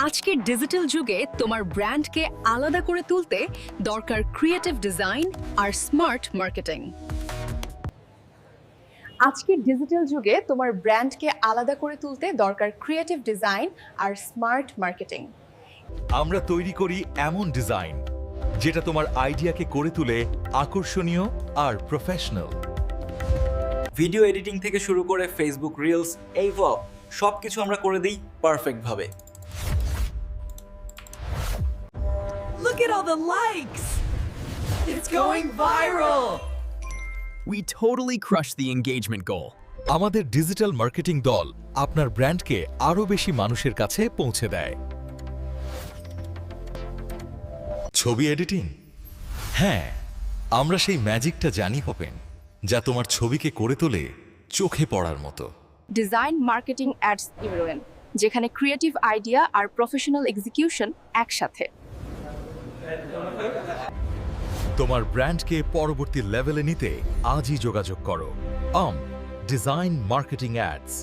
আজকের ডিজিটাল যুগে তোমার ব্র্যান্ডকে আলাদা করে তুলতে দরকার ক্রিয়েটিভ ডিজাইন আর স্মার্ট মার্কেটিং আজকের ডিজিটাল যুগে তোমার ব্র্যান্ডকে আলাদা করে তুলতে দরকার ক্রিয়েটিভ ডিজাইন আর স্মার্ট মার্কেটিং আমরা তৈরি করি এমন ডিজাইন যেটা তোমার আইডিয়াকে করে তুলে আকর্ষণীয় আর প্রফেশনাল ভিডিও এডিটিং থেকে শুরু করে ফেসবুক রিলস এই সব কিছু আমরা করে দিই পারফেক্টভাবে Look at all the likes! It's going viral! We totally crushed the engagement goal. আমাদের ডিজিটাল মার্কেটিং দল আপনার ব্র্যান্ডকে আরও বেশি মানুষের কাছে পৌঁছে দেয় ছবি এডিটিং হ্যাঁ আমরা সেই ম্যাজিকটা জানি হবেন যা তোমার ছবিকে করে তোলে চোখে পড়ার মতো ডিজাইন মার্কেটিং অ্যাডস ইউরোয়েন যেখানে ক্রিয়েটিভ আইডিয়া আর প্রফেশনাল এক্সিকিউশন একসাথে তোমার ব্র্যান্ডকে পরবর্তী লেভেলে নিতে আজই যোগাযোগ করো। অম ডিজাইন মার্কেটিং অ্যাডস।